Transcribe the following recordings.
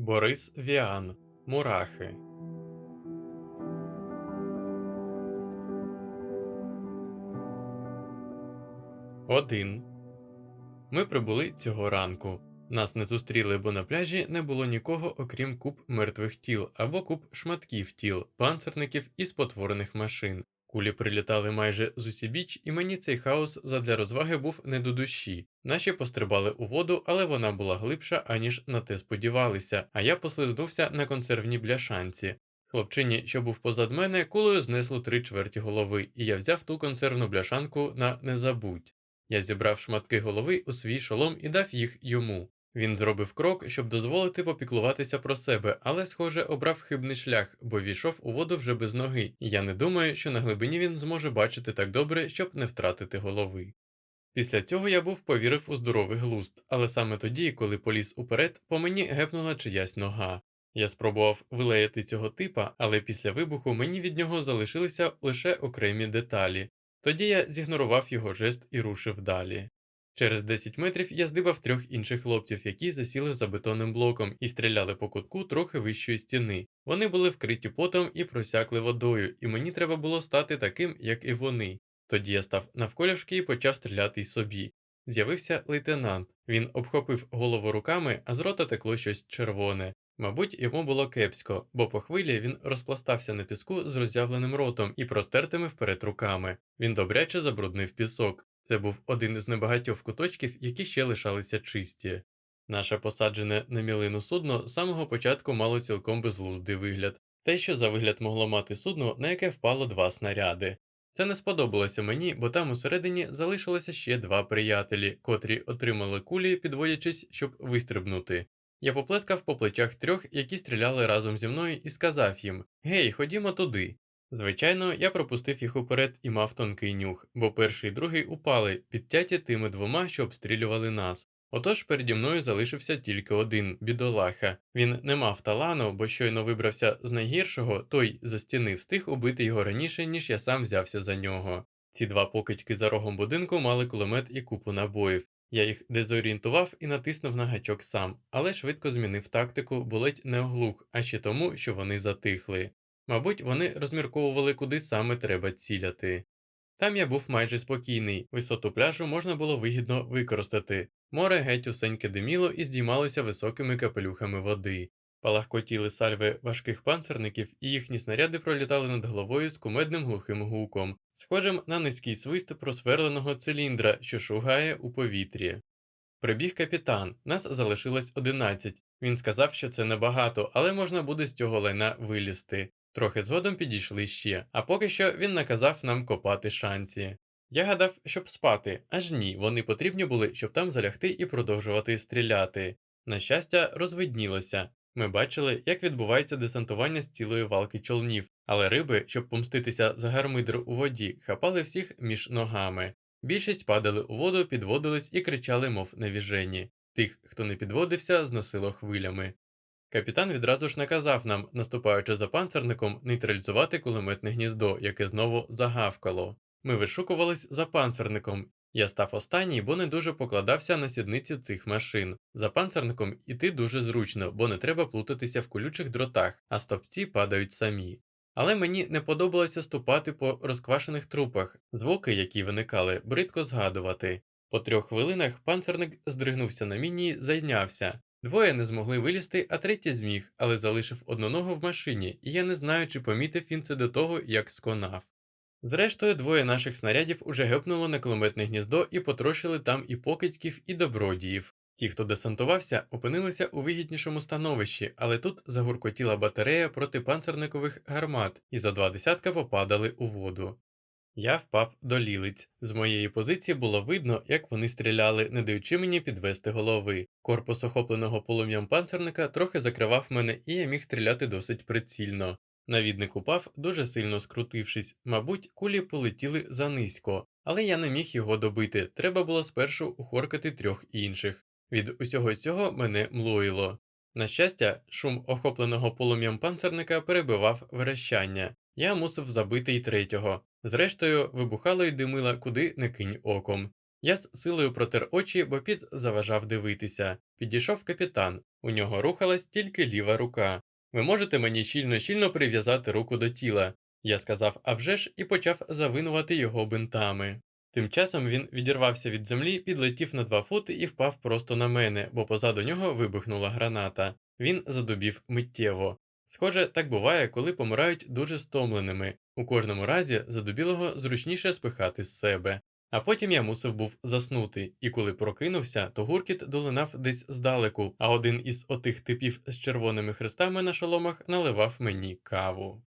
Борис Віан Мурахи Один. Ми прибули цього ранку. Нас не зустріли, бо на пляжі не було нікого, окрім куб мертвих тіл або куб шматків тіл, панцерників і спотворених машин. Кулі прилітали майже з усібіч, і мені цей хаос задля розваги був не до душі. Наші пострибали у воду, але вона була глибша, аніж на те сподівалися, а я послизнувся на консервній бляшанці. Хлопчині, що був позад мене, кулею знесло три чверті голови, і я взяв ту консервну бляшанку на незабудь. Я зібрав шматки голови у свій шолом і дав їх йому. Він зробив крок, щоб дозволити попіклуватися про себе, але, схоже, обрав хибний шлях, бо війшов у воду вже без ноги, я не думаю, що на глибині він зможе бачити так добре, щоб не втратити голови. Після цього я був повірив у здоровий глузд, але саме тоді, коли поліз уперед, по мені гепнула чиясь нога. Я спробував вилаяти цього типа, але після вибуху мені від нього залишилися лише окремі деталі. Тоді я зігнорував його жест і рушив далі. Через 10 метрів я здибав трьох інших хлопців, які засіли за бетонним блоком і стріляли по кутку трохи вищої стіни. Вони були вкриті потом і просякли водою, і мені треба було стати таким, як і вони. Тоді я став навколішки і почав стріляти й собі. З'явився лейтенант. Він обхопив голову руками, а з рота текло щось червоне. Мабуть, йому було кепсько, бо по хвилі він розпластався на піску з роззявленим ротом і простертими вперед руками. Він добряче забруднив пісок. Це був один із небагатьох куточків, які ще лишалися чисті. Наше посаджене на мілину судно з самого початку мало цілком безглуздий вигляд, те, що за вигляд могло мати судно, на яке впало два снаряди. Це не сподобалося мені, бо там усередині залишилося ще два приятелі, котрі отримали кулі, підводячись, щоб вистрибнути. Я поплескав по плечах трьох, які стріляли разом зі мною, і сказав їм Гей, ходімо туди. Звичайно, я пропустив їх уперед і мав тонкий нюх, бо перший і другий упали, підтяті тими двома, що обстрілювали нас. Отож переді мною залишився тільки один бідолаха. Він не мав талану, бо щойно вибрався з найгіршого, той за стіни встиг убити його раніше, ніж я сам взявся за нього. Ці два покидьки за рогом будинку мали кулемет і купу набоїв. Я їх дезорієнтував і натиснув на гачок сам, але швидко змінив тактику, бо ледь не оглух, а ще тому, що вони затихли. Мабуть, вони розмірковували, куди саме треба ціляти. Там я був майже спокійний, висоту пляжу можна було вигідно використати. Море геть усеньке диміло і здіймалося високими капелюхами води. Палахкотіли сальви важких панцерників, і їхні снаряди пролітали над головою з кумедним глухим гуком, схожим на низький свист просверленого циліндра, що шугає у повітрі. Прибіг капітан, нас залишилось одинадцять. Він сказав, що це небагато, але можна буде з цього лайна вилізти. Трохи згодом підійшли ще, а поки що він наказав нам копати шанці. Я гадав, щоб спати, аж ні, вони потрібні були, щоб там залягти і продовжувати стріляти. На щастя, розвиднілося. Ми бачили, як відбувається десантування з цілої валки човнів, але риби, щоб помститися за гармидр у воді, хапали всіх між ногами. Більшість падали у воду, підводились і кричали, мов навіжені. Тих, хто не підводився, зносило хвилями. Капітан відразу ж наказав нам, наступаючи за панцерником, нейтралізувати кулеметне гніздо, яке знову загавкало. Ми вишукувались за панцерником. Я став останній, бо не дуже покладався на сідниці цих машин. За панцерником іти дуже зручно, бо не треба плутатися в колючих дротах, а стовпці падають самі. Але мені не подобалося ступати по розквашених трупах, звуки, які виникали, бридко згадувати. По трьох хвилинах панцерник здригнувся на міні, зайнявся. Двоє не змогли вилізти, а третій зміг, але залишив одну ногу в машині, і я не знаю, чи помітив він це до того, як сконав. Зрештою, двоє наших снарядів уже гепнуло на кулеметне гніздо і потрощили там і покидьків, і добродіїв. Ті, хто десантувався, опинилися у вигіднішому становищі, але тут загуркотіла батарея протипанцерникових гармат, і за два десятка попадали у воду. Я впав до лілиць. З моєї позиції було видно, як вони стріляли, не даючи мені підвести голови. Корпус охопленого полум'ям панцерника трохи закривав мене, і я міг стріляти досить прицільно. Навідник упав, дуже сильно скрутившись, мабуть, кулі полетіли занизько, але я не міг його добити. Треба було спершу ухоркати трьох інших. Від усього цього мене млоїло. На щастя, шум охопленого полум'ям панцерника перебивав верещання. Я мусив забити й третього. Зрештою, вибухало й димила куди не кинь оком. Я з силою протер очі, бо піт заважав дивитися. Підійшов капітан. У нього рухалась тільки ліва рука. Ви можете мені щільно-щільно прив'язати руку до тіла. Я сказав «А вже ж» і почав завинувати його бинтами. Тим часом він відірвався від землі, підлетів на два фути і впав просто на мене, бо позаду нього вибухнула граната. Він задубів миттєво. Схоже, так буває, коли помирають дуже стомленими. У кожному разі задубілого зручніше спихати з себе. А потім я мусив був заснути, і коли прокинувся, то гуркіт долинав десь здалеку, а один із отих типів з червоними хрестами на шоломах наливав мені каву.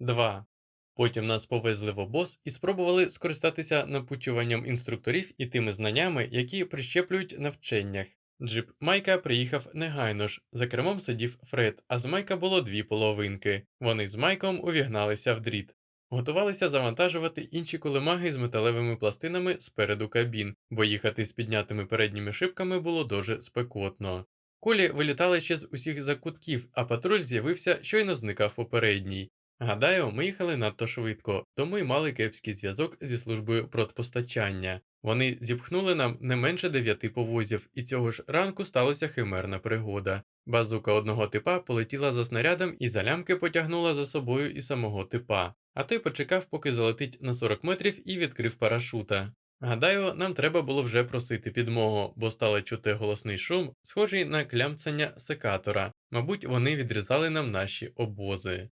2. Потім нас повезли в обоз і спробували скористатися напучуванням інструкторів і тими знаннями, які прищеплюють на вченнях. Джип Майка приїхав негайно ж. За кермом сидів Фред, а з Майка було дві половинки. Вони з Майком увігналися в дріт. Готувалися завантажувати інші кулемаги з металевими пластинами спереду кабін, бо їхати з піднятими передніми шибками було дуже спекотно. Кулі вилітали ще з усіх закутків, а патруль з'явився, щойно зникав попередній. Гадаю, ми їхали надто швидко, тому й мали кепський зв'язок зі службою продпостачання. Вони зіпхнули нам не менше дев'яти повозів, і цього ж ранку сталася химерна пригода. Базука одного типа полетіла за снарядом і за лямки потягнула за собою і самого типа, а той почекав, поки залетить на 40 метрів і відкрив парашута. Гадаю, нам треба було вже просити підмогу, бо стало чути голосний шум, схожий на клямцання секатора. Мабуть, вони відрізали нам наші обози.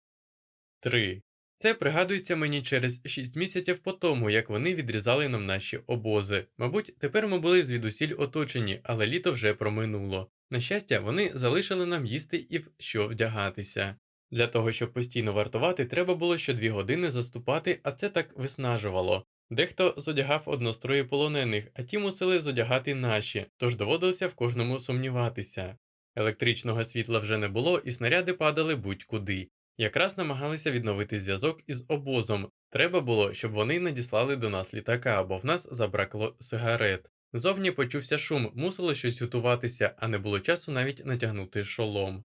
3. Це пригадується мені через 6 місяців по тому, як вони відрізали нам наші обози. Мабуть, тепер ми були звідусіль оточені, але літо вже проминуло. На щастя, вони залишили нам їсти і в що вдягатися. Для того, щоб постійно вартувати, треба було щодві години заступати, а це так виснажувало. Дехто зодягав однострої полонених, а ті мусили зодягати наші, тож доводилося в кожному сумніватися. Електричного світла вже не було, і снаряди падали будь-куди. Якраз намагалися відновити зв'язок із обозом. Треба було, щоб вони надіслали до нас літака, бо в нас забракло сигарет. Зовні почувся шум, мусило щось готуватися, а не було часу навіть натягнути шолом.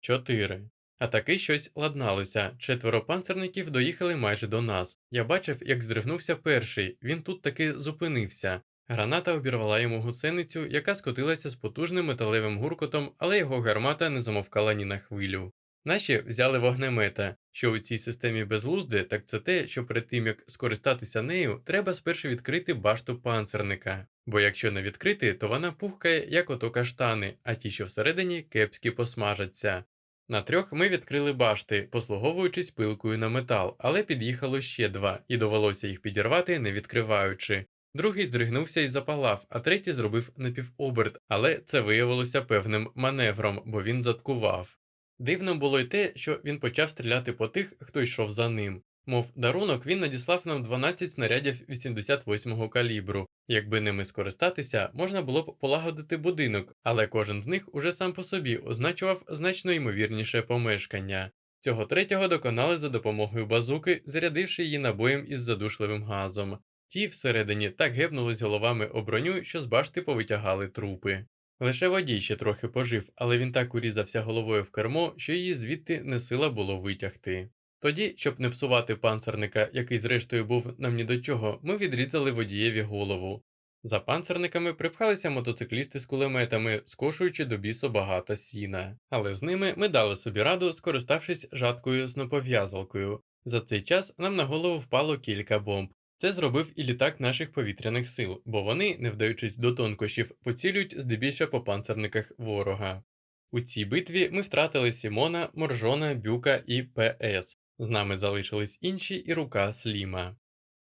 4. А таки щось ладналося. Четверо панцерників доїхали майже до нас. Я бачив, як здригнувся перший, він тут таки зупинився. Граната обірвала йому гусеницю, яка скотилася з потужним металевим гуркотом, але його гармата не замовкала ні на хвилю. Наші взяли вогнемета, що у цій системі безглузде, так це те, що перед тим як скористатися нею, треба спершу відкрити башту панцерника, бо якщо не відкрити, то вона пухкає, як ото каштани, а ті, що всередині, кепські посмажаться. На трьох ми відкрили башти, послуговуючись пилкою на метал, але під'їхало ще два, і довелося їх підірвати, не відкриваючи. Другий здригнувся і запалав, а третій зробив напівоберт, але це виявилося певним маневром, бо він заткував. Дивно було й те, що він почав стріляти по тих, хто йшов за ним. Мов дарунок, він надіслав нам 12 снарядів 88-го калібру. Якби ними скористатися, можна було б полагодити будинок, але кожен з них уже сам по собі означував значно ймовірніше помешкання. Цього третього доконали за допомогою базуки, зарядивши її набоєм із задушливим газом. Ті всередині так гепнулись головами об броню, що з башти повитягали трупи. Лише водій ще трохи пожив, але він так урізався головою в кермо, що її звідти не сила було витягти. Тоді, щоб не псувати панцерника, який зрештою був нам ні до чого, ми відрізали водієві голову. За панцерниками припхалися мотоциклісти з кулеметами, скошуючи до бісу багато сіна, але з ними ми дали собі раду, скориставшись жаткою снопов'язалкою. За цей час нам на голову впало кілька бомб. Це зробив і літак наших повітряних сил, бо вони, не вдаючись до тонкощів, поцілюють здебільшого по панцерниках ворога. У цій битві ми втратили Сімона, Моржона, Бюка і ПС. З нами залишились інші і рука Сліма.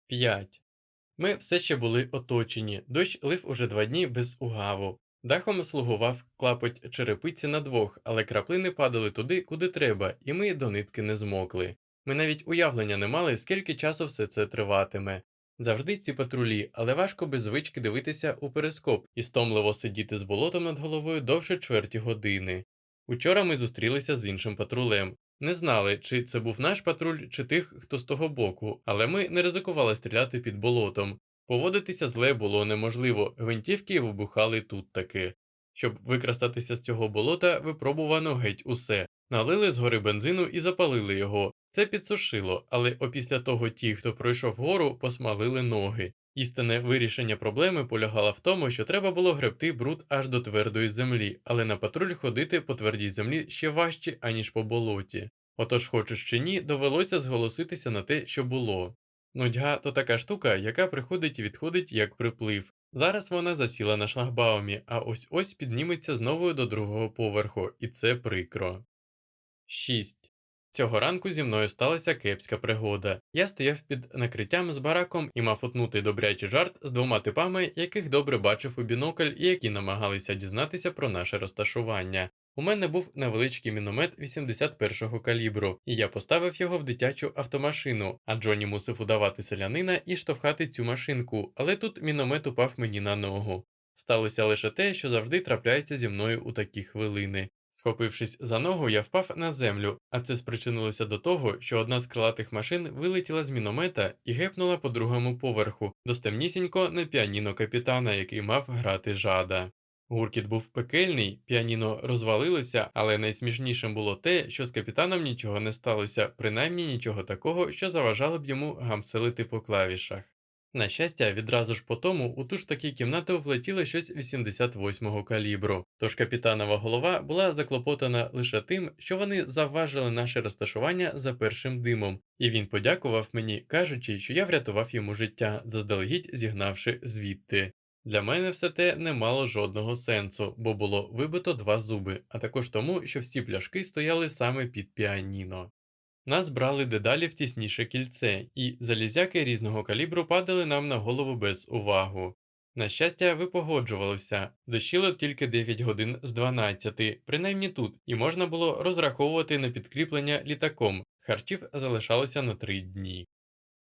5. Ми все ще були оточені, дощ лив уже два дні без угаву. Дахом слугував клапоть черепиці на двох, але краплини падали туди, куди треба, і ми до нитки не змокли. Ми навіть уявлення не мали, скільки часу все це триватиме. Завжди ці патрулі, але важко без звички дивитися у перископ і стомливо сидіти з болотом над головою довше чверті години. Учора ми зустрілися з іншим патрулем. Не знали, чи це був наш патруль, чи тих, хто з того боку, але ми не ризикували стріляти під болотом. Поводитися зле було неможливо, гвинтівки вибухали тут таки. Щоб викрастатися з цього болота, випробувано геть усе. Налили згори бензину і запалили його. Це підсушило, але опісля того ті, хто пройшов гору, посмалили ноги. Істинне вирішення проблеми полягало в тому, що треба було гребти бруд аж до твердої землі, але на патруль ходити по твердій землі ще важче, аніж по болоті. Отож, хочеш чи ні, довелося зголоситися на те, що було. Нудьга то така штука, яка приходить і відходить як приплив. Зараз вона засіла на шлагбаумі, а ось ось підніметься знову до другого поверху, і це прикро. 6. Цього ранку зі мною сталася кепська пригода. Я стояв під накриттям з бараком і мав утнути добрячий жарт з двома типами, яких добре бачив у бінокль і які намагалися дізнатися про наше розташування. У мене був невеличкий міномет 81-го калібру, і я поставив його в дитячу автомашину, а Джонні мусив удавати селянина і штовхати цю машинку, але тут міномет упав мені на ногу. Сталося лише те, що завжди трапляється зі мною у такі хвилини. Схопившись за ногу, я впав на землю, а це спричинилося до того, що одна з крилатих машин вилетіла з міномета і гепнула по другому поверху, до стемнісінько на піаніно капітана, який мав грати жада. Гуркіт був пекельний, піаніно розвалилося, але найсмішнішим було те, що з капітаном нічого не сталося, принаймні нічого такого, що заважало б йому гамселити по клавішах. На щастя, відразу ж по тому у ту ж таки кімнату влетіло щось 88-го калібру, тож капітанова голова була заклопотана лише тим, що вони завважили наше розташування за першим димом, і він подякував мені, кажучи, що я врятував йому життя, заздалегідь зігнавши звідти. Для мене все те не мало жодного сенсу, бо було вибито два зуби, а також тому, що всі пляшки стояли саме під піаніно. Нас брали дедалі в тісніше кільце, і залізяки різного калібру падали нам на голову без увагу. На щастя, ви погоджувалися, дощило тільки 9 годин з 12, принаймні тут, і можна було розраховувати на підкріплення літаком, харчів залишалося на 3 дні.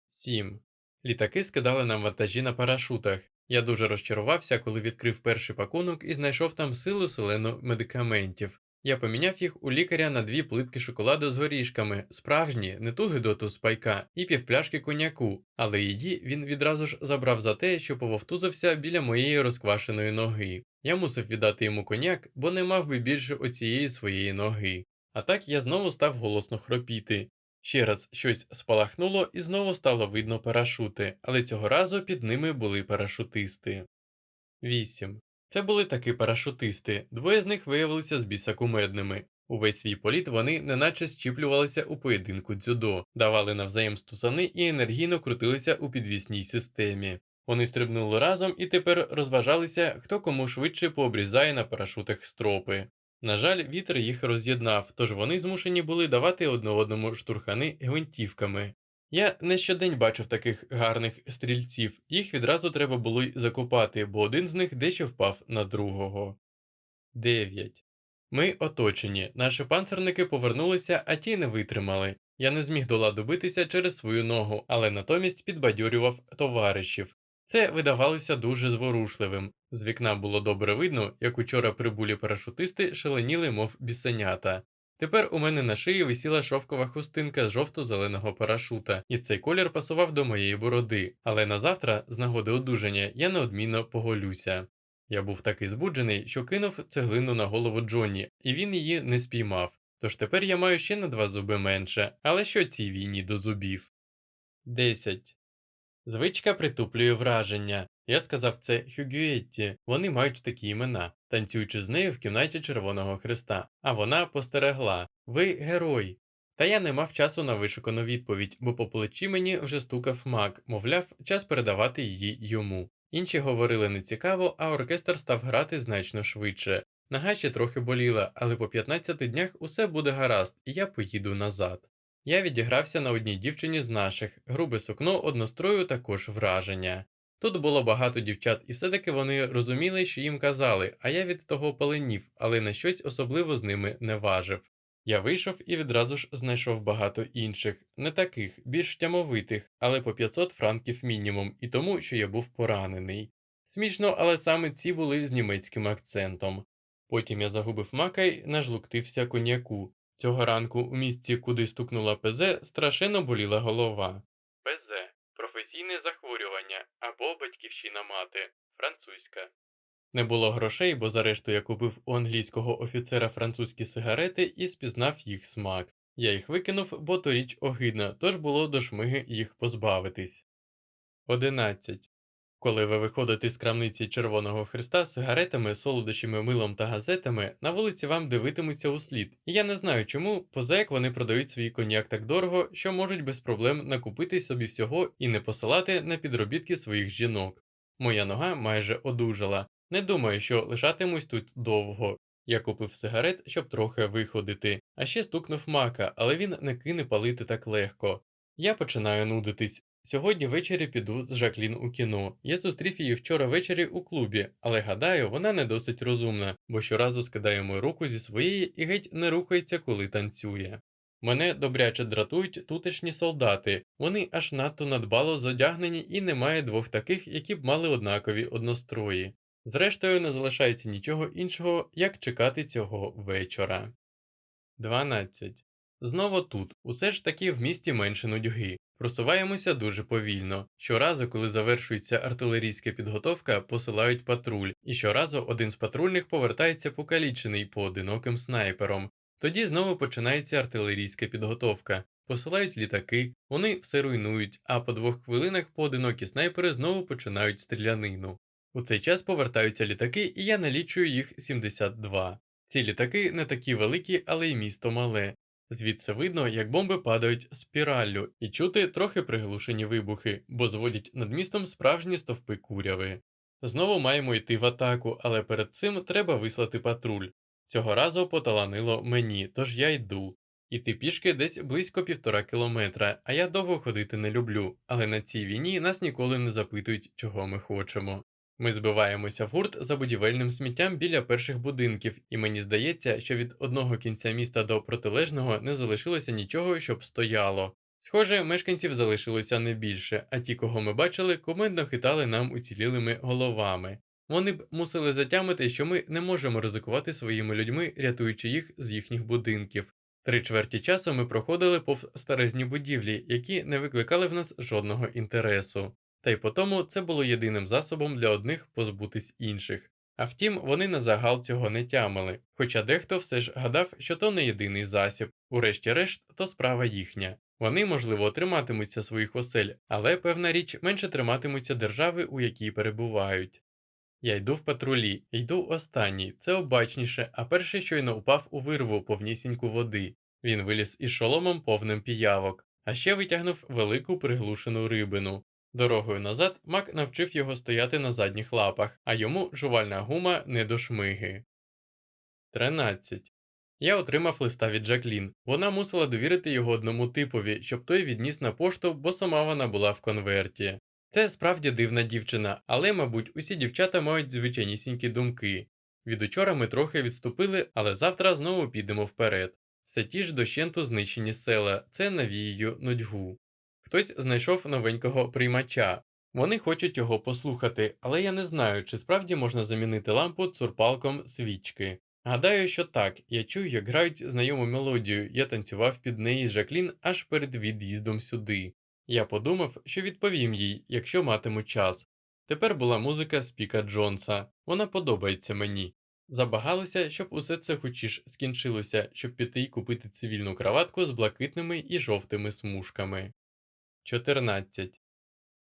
7. Літаки скидали нам вантажі на парашутах. Я дуже розчарувався, коли відкрив перший пакунок і знайшов там силу селену медикаментів. Я поміняв їх у лікаря на дві плитки шоколаду з горішками, справжні, не ту гидоту з пайка, і півпляшки коньяку, але її він відразу ж забрав за те, що пововтузився біля моєї розквашеної ноги. Я мусив віддати йому коньяк, бо не мав би більше оцієї своєї ноги. А так я знову став голосно хропіти. Ще раз щось спалахнуло і знову стало видно парашути, але цього разу під ними були парашутисти. 8. Це були таки парашутисти, двоє з них виявилися з біса кумедними. Увесь свій політ вони неначе щіплювалися у поєдинку дзюдо, давали навзаєм стусани і енергійно крутилися у підвісній системі. Вони стрибнули разом і тепер розважалися, хто кому швидше пообрізає на парашутах стропи. На жаль, вітер їх роз'єднав, тож вони змушені були давати одне одному штурхани гвинтівками. Я не щодень бачив таких гарних стрільців, їх відразу треба було й закопати, бо один з них дещо впав на другого. 9. Ми оточені. Наші панцерники повернулися, а ті не витримали. Я не зміг до ладу битися через свою ногу, але натомість підбадьорював товаришів. Це видавалося дуже зворушливим. З вікна було добре видно, як учора прибулі парашутисти шаленіли, мов бісенята. Тепер у мене на шиї висіла шовкова хустинка з жовто-зеленого парашута, і цей колір пасував до моєї бороди, але на завтра, з нагоди одужання, я неодмінно поголюся. Я був такий збуджений, що кинув цеглину на голову Джонні, і він її не спіймав. Тож тепер я маю ще на два зуби менше, але що цій війні до зубів? 10. Звичка притуплює враження. Я сказав це Хюгюетті, вони мають такі імена, танцюючи з нею в кімнаті Червоного Христа, а вона постерегла Ви герой. Та я не мав часу на вишукану відповідь, бо по плечі мені вже стукав мак, мовляв, час передавати її йому. Інші говорили нецікаво, а оркестр став грати значно швидше. Нога ще трохи боліла, але по 15 днях усе буде гаразд, і я поїду назад. Я відігрався на одній дівчині з наших, грубе сукно однострою також враження. Тут було багато дівчат, і все-таки вони розуміли, що їм казали, а я від того поленів, але на щось особливо з ними не важив. Я вийшов і відразу ж знайшов багато інших, не таких, більш тямовитих, але по 500 франків мінімум, і тому, що я був поранений. Смішно, але саме ці були з німецьким акцентом. Потім я загубив мака й нажлуктився коньяку. Цього ранку у місці, куди стукнула ПЗ, страшенно боліла голова. ПЗ професійне захворювання або батьківщина мати, французька. Не було грошей, бо зрештою я купив у англійського офіцера французькі сигарети і спізнав їх смак. Я їх викинув, бо то річ огидна, тож було до шмиги їх позбавитись. 11. Коли ви виходите з крамниці Червоного Христа з сигаретами, солодощами, милом та газетами, на вулиці вам дивитимуться услід. Я не знаю чому, поза як вони продають свій коньяк так дорого, що можуть без проблем накупити собі всього і не посилати на підробітки своїх жінок. Моя нога майже одужала. Не думаю, що лишатимусь тут довго. Я купив сигарет, щоб трохи виходити, а ще стукнув мака, але він не кине палити так легко. Я починаю нудитись. Сьогодні ввечері піду з Жаклін у кіно. Я зустрів її вчора ввечері у клубі, але гадаю, вона не досить розумна, бо щоразу скидає мою руку зі своєї і геть не рухається, коли танцює. Мене добряче дратують тутешні солдати, вони аж надто надбало зодягнені і немає двох таких, які б мали однакові однострої. Зрештою, не залишається нічого іншого, як чекати цього вечора. 12. Знову тут, усе ж таки в місті менше нудьги. Просуваємося дуже повільно. Щоразу, коли завершується артилерійська підготовка, посилають патруль, і щоразу один з патрульних повертається покалічений поодиноким снайпером. Тоді знову починається артилерійська підготовка. Посилають літаки, вони все руйнують, а по двох хвилинах поодинокі снайпери знову починають стрілянину. У цей час повертаються літаки, і я налічую їх 72. Ці літаки не такі великі, але й місто мале. Звідси видно, як бомби падають спіраллю, і чути трохи приглушені вибухи, бо зводять над містом справжні стовпи куряви. Знову маємо йти в атаку, але перед цим треба вислати патруль. Цього разу поталанило мені, тож я йду. Іти пішки десь близько півтора кілометра, а я довго ходити не люблю, але на цій війні нас ніколи не запитують, чого ми хочемо. Ми збиваємося в гурт за будівельним сміттям біля перших будинків, і мені здається, що від одного кінця міста до протилежного не залишилося нічого, щоб стояло. Схоже, мешканців залишилося не більше, а ті, кого ми бачили, комендно хитали нам уцілілими головами. Вони б мусили затямити, що ми не можемо ризикувати своїми людьми, рятуючи їх з їхніх будинків. Три чверті часу ми проходили повз старезні будівлі, які не викликали в нас жодного інтересу. Та й по тому це було єдиним засобом для одних позбутись інших. А втім, вони на загал цього не тямили, хоча дехто все ж гадав, що то не єдиний засіб, урешті-решт, то справа їхня. Вони, можливо, триматимуться своїх осель, але певна річ менше триматимуться держави, у якій перебувають. Я йду в патрулі, йду останній, це обачніше, а перший щойно упав у вирву повнісіньку води. Він виліз із шоломом повним піявок, а ще витягнув велику приглушену рибину. Дорогою назад Мак навчив його стояти на задніх лапах, а йому жувальна гума не до шмиги. 13. Я отримав листа від Джаклін. Вона мусила довірити його одному типові, щоб той відніс на пошту, бо сама вона була в конверті. Це справді дивна дівчина, але, мабуть, усі дівчата мають звичайнісінькі думки. Від учора ми трохи відступили, але завтра знову підемо вперед. Все ті ж дощенту знищені села, це навіюю нудьгу. Хтось знайшов новенького приймача. Вони хочуть його послухати, але я не знаю, чи справді можна замінити лампу цурпалком свічки. Гадаю, що так, я чую, як грають знайому мелодію, я танцював під неї з Жаклін аж перед від'їздом сюди. Я подумав, що відповім їй, якщо матиму час. Тепер була музика Спіка Джонса, вона подобається мені. Забагалося, щоб усе це хочеш скінчилося, щоб піти й купити цивільну краватку з блакитними і жовтими смужками. 14.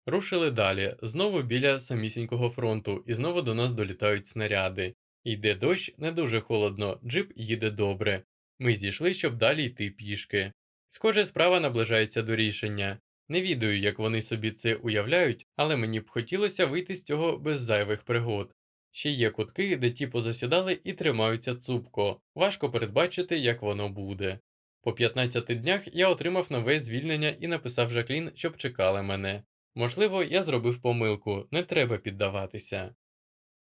Рушили далі, знову біля самісінького фронту, і знову до нас долітають снаряди. Йде дощ, не дуже холодно, джип їде добре. Ми зійшли, щоб далі йти пішки. Схоже, справа наближається до рішення. Не відаю, як вони собі це уявляють, але мені б хотілося вийти з цього без зайвих пригод. Ще є кутки, де ті позасідали і тримаються цупко, важко передбачити, як воно буде. По 15 днях я отримав нове звільнення і написав Жаклін, щоб чекали мене. Можливо, я зробив помилку, не треба піддаватися.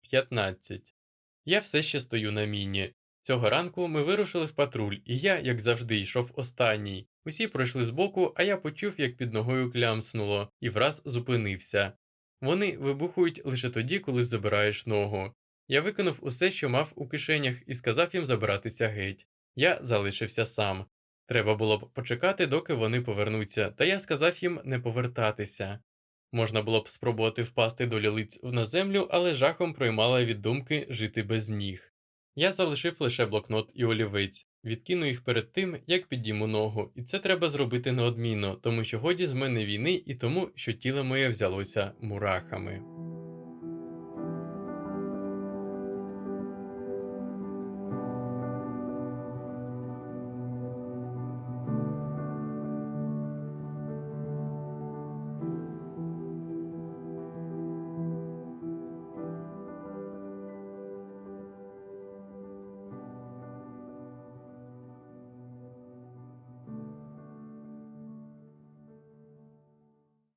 15. Я все ще стою на міні. Цього ранку ми вирушили в патруль, і я, як завжди, йшов останній. Усі пройшли збоку, а я почув, як під ногою клямснуло, і враз зупинився. Вони вибухують лише тоді, коли забираєш ногу. Я виконав усе, що мав у кишенях, і сказав їм забиратися геть. Я залишився сам. Треба було б почекати, доки вони повернуться, та я сказав їм не повертатися. Можна було б спробувати впасти до лілиць на землю, але жахом проймала від думки жити без ніг. Я залишив лише блокнот і олівець, відкину їх перед тим, як підійму ногу, і це треба зробити неодмінно, тому що годі з мене війни і тому, що тіло моє взялося мурахами.